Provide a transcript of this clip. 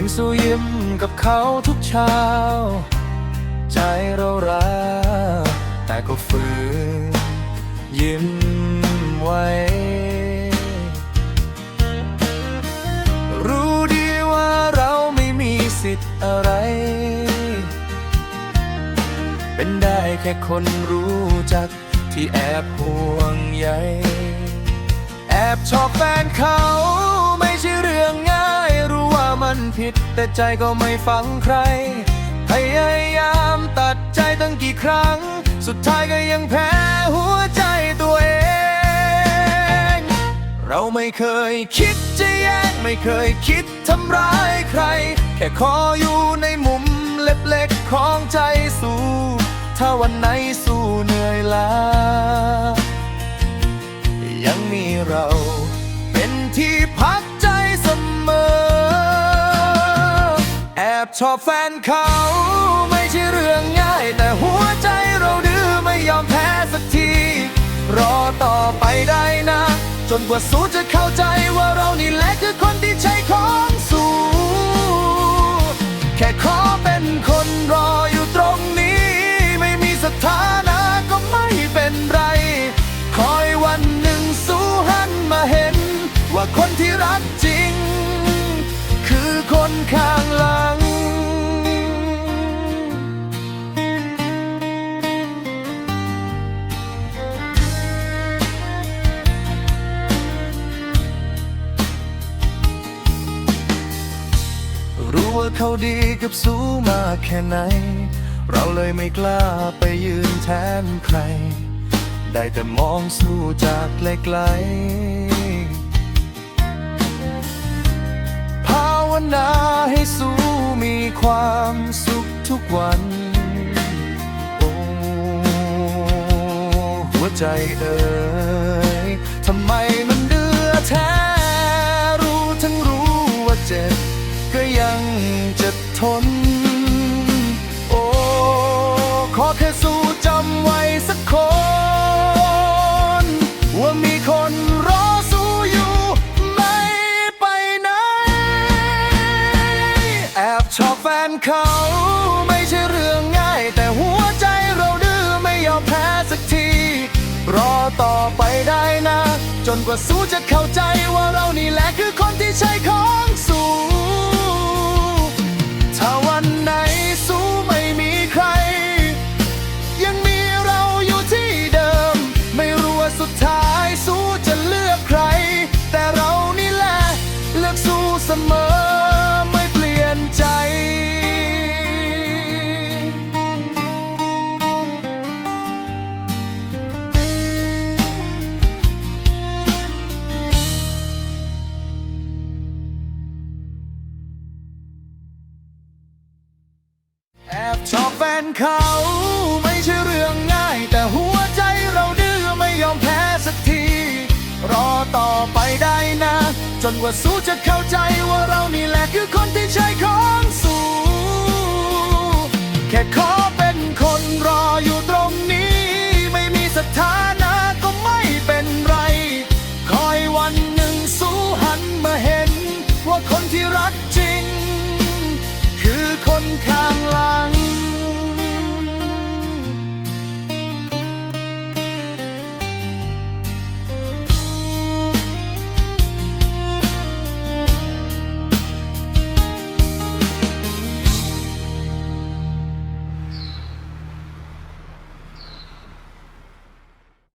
ห็นสู้ยิ้มกับเขาทุกเช้า ใจเราร้าแต่ก็ฝืนยิ้มไว้ รู้ดีว่าเราไม่มีสิทธิ์อะไร เป็นได้แค่คนรู้จักที่แอบห่วงใยแอบชอบแฟนเขา แต่ใจก็ไม่ฟังใคร พยายามตัดใจตั้งกี่ครั้ง สุดท้ายก็ยังแพ้หัวใจตัวเอง เราไม่เคยคิดจะแย่งไม่เคยคิดทำร้ายใคร แค่ขออยู่ในมุมเล็กๆของใจสู้ ถ้าวันไหนสู้เหนื่อยล้ายังมีเราเป็นที่พัก ชอบแฟนเขา ไม่ใช่เรื่องง่าย แต่หัวใจเราดื้อไม่ยอมแพ้สักที รอต่อไปได้นะ จนกว่าสู้จะเข้าใจว่าเรานี่แหละคือคนที่ใช้ของสู้แค่ขอเป็นคนรออยู่ตรงนี้ ไม่มีสถานะก็ไม่เป็นไร คอยวันหนึ่งสู้หันมาเห็น ว่าคนที่รักจริง คือคนข้างหลัง เขาดีกับสู้มากแค่ไหน เราเลยไม่กล้าไปยืนแทนใคร ได้แต่มองสู้จากไกลๆภาวนาให้สู้มีความสุขทุกวัน โอ้หัวใจเอ่ยทำไมมันเดือแท้รู้ทั้งรู้ว่าเจ็บ จะทน โอ้ ขอแค่สู้จำไว้สักคน ว่ามีคนรอสู้อยู่ ไม่ไปไหน แอบชอบแฟนเขาไม่ใช่เรื่องง่าย แต่หัวใจเราดื้อไม่ยอมแพ้สักที รอต่อไปได้นะ จนกว่าสู้จะเข้าใจว่าเรานี่แหละคือคนที่ใช้ของ นเขาไม่ใช่เรื่องง่าย แต่หัวใจเราดื้อไม่ยอมแพ้สักที รอต่อไปได้นะ จนกว่าสู้จะเข้าใจว่าเรานี่แหละคือคนที่ใช้ของสู้แค่ขอเป็นคนรออยู่ตรงนี้ ไม่มีสถานะก็ไม่เป็นไร คอยวันหนึ่งสู้หันมาเห็น ว่าคนที่รักจริง คือคนข้างหลัง